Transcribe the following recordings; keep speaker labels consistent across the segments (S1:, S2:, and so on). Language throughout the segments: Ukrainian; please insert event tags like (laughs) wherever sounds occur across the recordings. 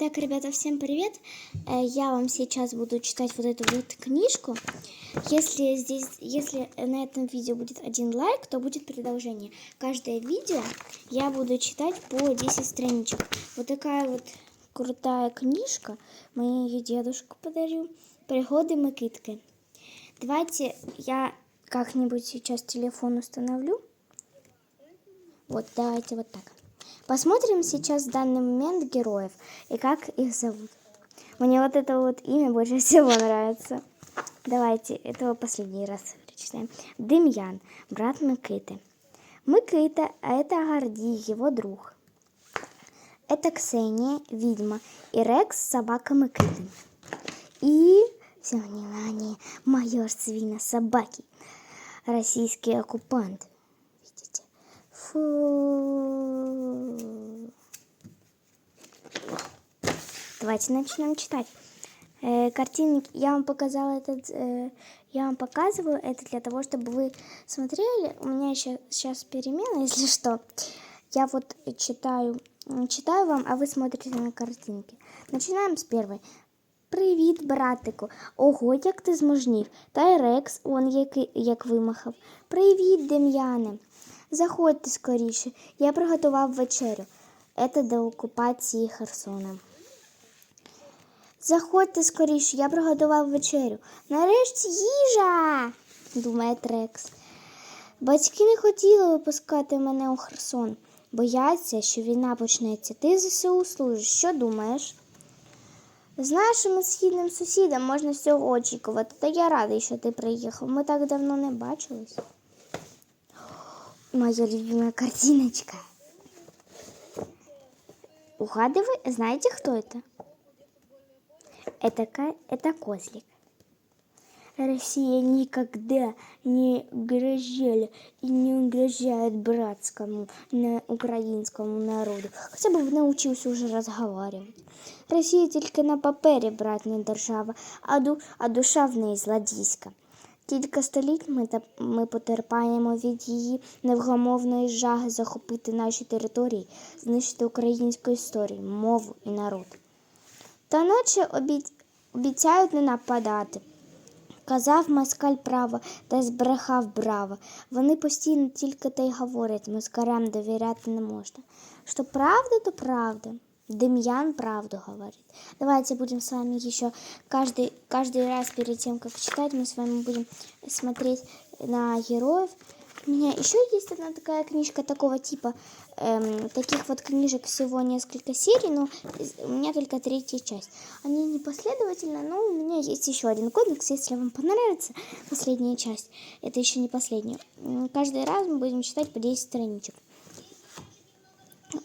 S1: Так, ребята, всем привет! Э, Я вам сейчас буду читать вот эту вот книжку. Если здесь, если на этом видео будет один лайк, то будет продолжение. Каждое видео я буду читать по 10 страничек. Вот такая вот крутая книжка. Мне ее дедушка подарил. Пригоды Микитки. Давайте я как-нибудь сейчас телефон установлю. Вот, давайте вот так. Посмотрим сейчас в данный момент героев и как их зовут. Мне вот это вот имя больше (laughs) всего нравится. Давайте этого последний раз прочитаем. Демьян, брат Микиты. Микита, а это Гордій, его друг. Это Ксения, ведьма, и Рекс, собака Микиты. И, все внимание, майор свина собаки, российский оккупант. Видите? Фу. Давайте начнем читать. Э, картинки я вам показала этот, э, я вам показываю это для того, чтобы вы смотрели. У меня еще сейчас перемена, если (laughs) что. Я вот читаю, м, читаю вам, а ви смотрите на картинки. Починаємо з першої. Привіт, братику. Ого, як ти зможнів. Та й Рекс, он який, як вимахав. Привіт, Дем'яне. Заходьте скоріше. Я приготував вечерю. Це до окупації Херсона. Заходьте скоріше, я приготував вечерю. Нарешті їжа, думає Трекс. Батьки не хотіли випускати мене у Херсон. Бояться, що війна почнеться. Ти ЗСУ служиш. Що думаєш? З нашим східним сусідом можна всього очікувати, та я радий, що ти приїхав. Ми так давно не бачились. Моя любимая картиночка. Угадывай, знаете, кто это? Это, ка- это козлик. Россия никогда не угрожала и не угрожает братскому на украинскому народу. Хотя бы научился уже разговаривать. Росія тільки на папері братня держава, а, ду, а душа в неї злодійська. Кілька століть ми, та, ми потерпаємо від її невгамовної жаги захопити наші території, знищити українську історію, мову і народ. Та наче обіцяють не нападати. Казав москаль право та збрехав браво. Вони постійно тільки те й говорять, москарям довіряти не можна. Що правда, то правда. Демьян правду говорит. Давайте будем с вами еще каждый, каждый раз перед тем, как читать, мы с вами будем смотреть на героев. У меня еще есть одна такая книжка такого типа. Эм, таких вот книжек всего несколько серий, но у меня только третья часть. Они не последовательно, но у меня есть еще один комикс. Если вам понравится последняя часть, это еще не последняя. Каждый раз мы будем читать по 10 страничек.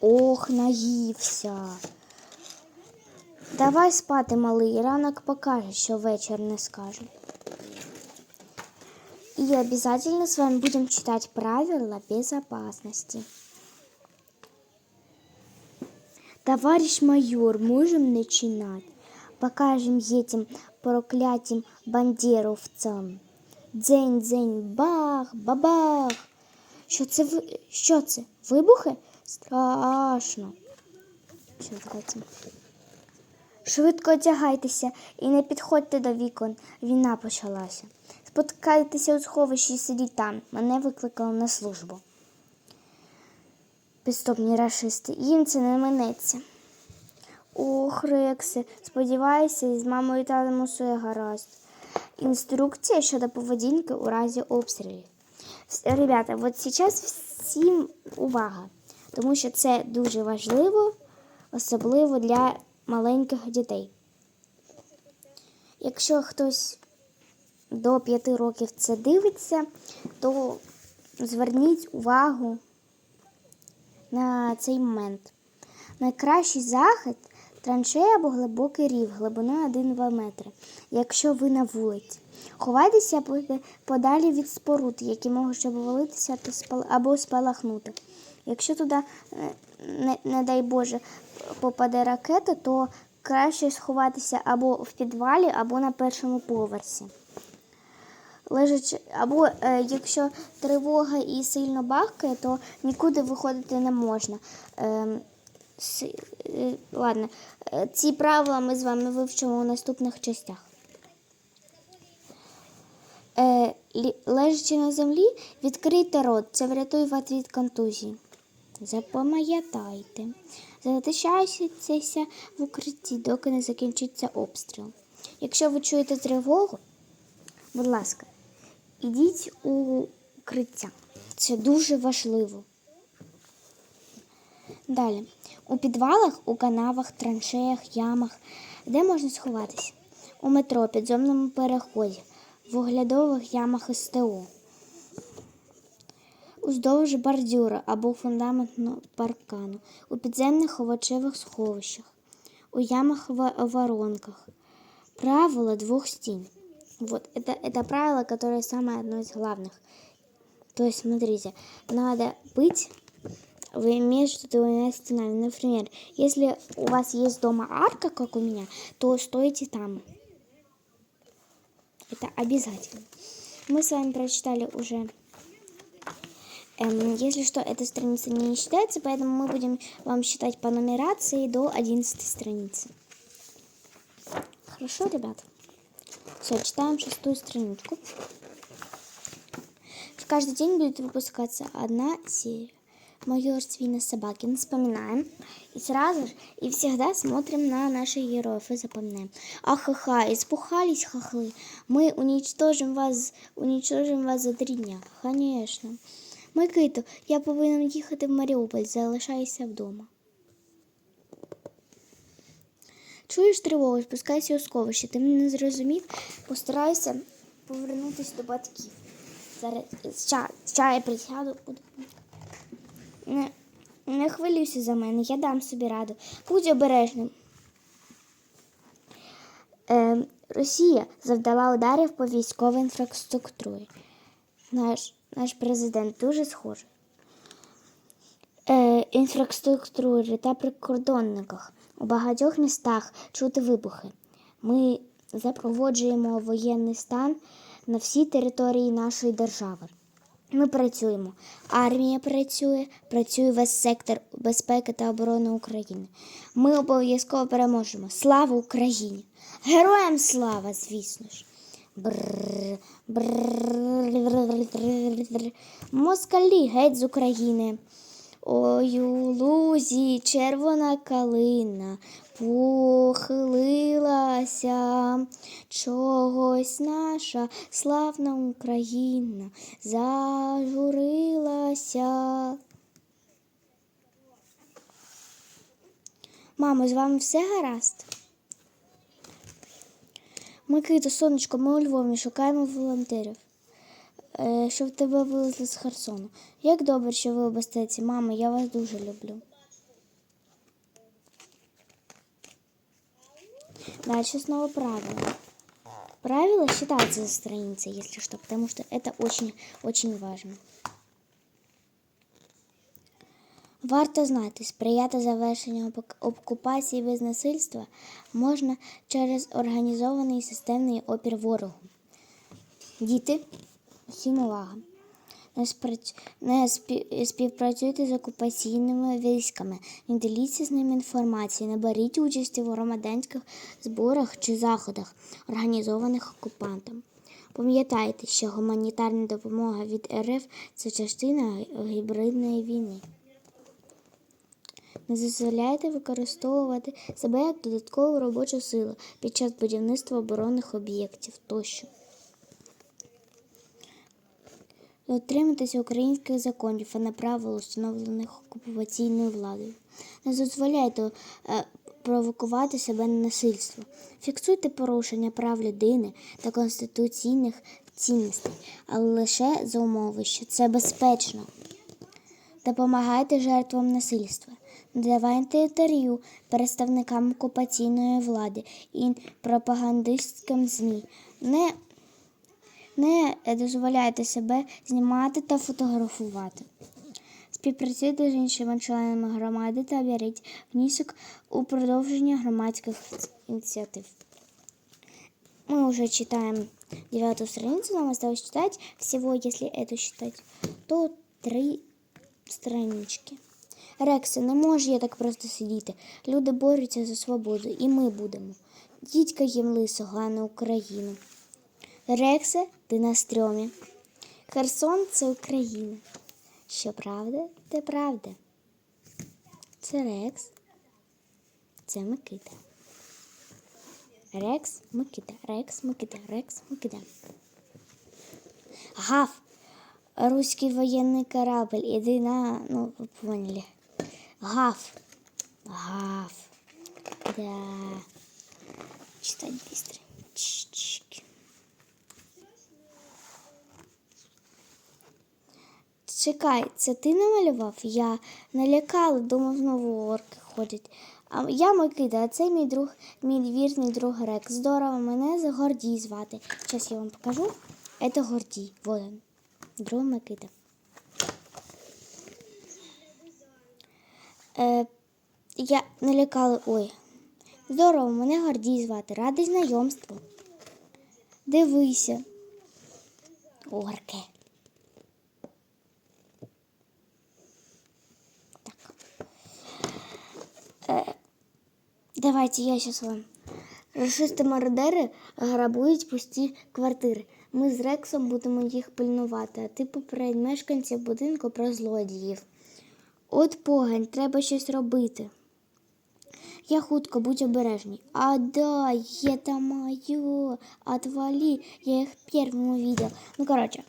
S1: Ох, наївся. Давай спати, малий, ранок покаже, що вечір не скаже. И обязательно с вами будем читать правила безопасности. Товарищ майор, можем начинать? Покажем этим проклятым бандеровцам. Дзень-дзень, бах, бабах. Що це. Що це? Вибухи? Страшно. Швидко одягайтеся і не підходьте до вікон. Війна почалася. Споткайтеся у сховищі і сидіть там. Мене викликали на службу. Підступні рашисти. Їм це не минеться. Ох, Рексе, сподіваюся, із мамою та усе гаразд. Інструкція щодо поведінки у разі обстрілів. Ребята, от зараз всім увага, тому що це дуже важливо, особливо для маленьких дітей. Якщо хтось до 5 років це дивиться, то зверніть увагу на цей момент. Найкращий захід траншея або глибокий рів глибиною 1-2 метри, якщо ви на вулиці. Ховайтеся подалі від споруд, які можуть обвалитися або спалахнути. Якщо туди, е, не, не дай Боже, попаде ракета, то краще сховатися або в підвалі, або на першому поверсі. Лежачи, або е, якщо тривога і сильно бахкає, то нікуди виходити не можна. Ем, С- е, Ладно, е, ці правила ми з вами вивчимо у наступних частях. Е, лежачи на землі, відкрийте рот. Це врятує вас від контузії. Запам'ятайте. Залишайтеся в укритті, доки не закінчиться обстріл. Якщо ви чуєте тривогу, будь ласка, ідіть у укриття. Це дуже важливо. Далі. У підвалах, у канавах, траншеях, ямах, де можна сховатися? У метро, підземному переході, в оглядових ямах СТО, уздовж бордюра або фундаментного паркану, у підземних овочевих сховищах, у ямах ва- воронках. Правило двух стен. Вот, это, это правило, которое самое одно из главных. То есть, смотрите, надо быть между двумя стенами. Например, если у вас есть дома арка, как у меня, то стойте там. Это обязательно. Мы с вами прочитали уже. Эм, если что, эта страница не считается, поэтому мы будем вам считать по нумерации до 11 страницы. Хорошо, ребят? Все, читаем шестую страничку. В каждый день будет выпускаться одна серия. Майор Свина Собакин. Вспоминаем. И сразу же, и всегда смотрим на наших героев и запоминаем. Ахаха, испухались хохлы. Мы уничтожим вас, уничтожим вас за три дня. Конечно. Микито, я повинен їхати в Маріуполь, залишайся вдома. Чуєш тривогу, спускайся у сховище. Ти мене не зрозумів, постарайся повернутися до батьків. Зараз ща, ща я присяду. Не, не хвилюйся за мене, я дам собі раду. Будь обережним. Е, Росія завдала ударів по військовій інфраструктурі. Наш, наш президент дуже схожий. Е, інфраструктурі та прикордонниках. У багатьох містах чути вибухи. Ми запроводжуємо воєнний стан на всій території нашої держави. Ми працюємо. Армія працює, працює весь сектор безпеки та оборони України. Ми обов'язково переможемо. Слава Україні! Героям слава, звісно ж. Бррр, Москалі геть з України. Ой, у лузі червона калина похилилася, чогось наша славна Україна зажурилася. Мамо, з вами все гаразд? Микито, сонечко, ми у Львові шукаємо волонтерів. Е, щоб тебе вивезли з Херсону. Як добре, що ви у безпеці, мамо, я вас дуже люблю. Дальше снова правила. Правила считаются за страницей, если что, потому что это очень-очень важно. Варто знати, сприяти завершенню окупації без насильства можна через організований системний опір ворогу. Діти, всім увага. Не, спрац- не спі- співпрацюйте з окупаційними військами, не діліться з ними інформацією, не беріть участі в громадянських зборах чи заходах, організованих окупантом. Пам'ятайте, що гуманітарна допомога від РФ це частина гібридної війни. Не дозволяйте використовувати себе як додаткову робочу силу під час будівництва оборонних об'єктів тощо. Дотримуйтеся українських законів, а не правил, установлених окупаційною владою. Не дозволяйте е, провокувати себе на насильство. Фіксуйте порушення прав людини та конституційних цінностей, але лише за умови, що це безпечно. Допомагайте жертвам насильства. Давайте інтерв'ю представникам окупаційної влади і пропагандистським ЗМІ. Не, не дозволяйте себе знімати та фотографувати. Співпрацюйте з іншими членами громади та беріть внесок у продовження громадських ініціатив. Мы уже читаем девятую страницу, нам осталось читать всего, если эту считать, то три странички. Рексе, не можу я так просто сидіти. Люди борються за свободу, і ми будемо. Дідька їм лисого, а не Україну. Рексе, ти на стрьомі. Херсон це Україна. Що правда, те правда. Це Рекс. Це Микита. Рекс, Микита, Рекс, Микита, Рекс, Микита. Гав. Русский военный корабль. Иди на... Ну, вы поняли. Гав. Гав. Да. Читать быстро. Чик. Чекай, це ти намалював? Я налякала, думав, знову орки ходять. Я Микита, а це мій друг, мій вірний друг Рекс. Здорово, мене за Гордій звати. Зараз я вам покажу. Це Гордій. Вот он. Друг Микита. Е, я налякала. Ой. Здорово, мене Гордій звати. Радий знайомству. Дивися. Орки. Давайте я сейчас вам. Рашисти мародери грабують пусті квартири. Ми з Рексом будемо їх пильнувати, а ти попередь мешканців будинку про злодіїв. От погань, треба щось робити. Я хутко, будь обережний. А да, это мое. Отвали. Я их первым увидел. Ну, короче,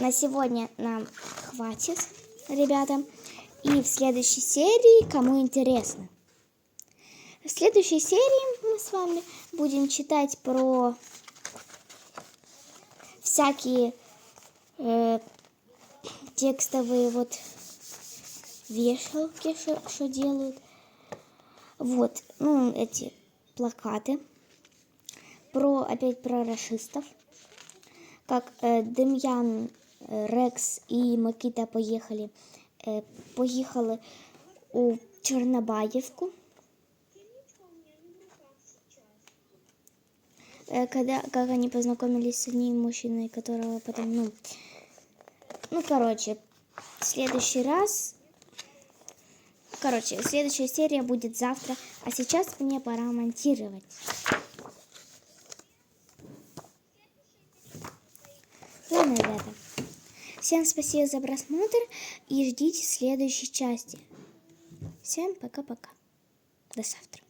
S1: на сегодня нам хватит, ребята. И в следующей серии, кому интересно. В следующей серии мы с вами будем читать про всякие э, текстовые вот вешалки, что делают. Вот, ну, эти плакаты. Про, опять про расистов. Как э, Демьян, э, Рекс и Макита поехали, э, поехали у Чернобаевку. Когда, как они познакомились с одним мужчиной, которого потом, ну, ну, короче, в следующий раз, короче, следующая серия будет завтра, а сейчас мне пора монтировать. Ладно, ребята, всем спасибо за просмотр и ждите следующей части. Всем пока-пока. До завтра.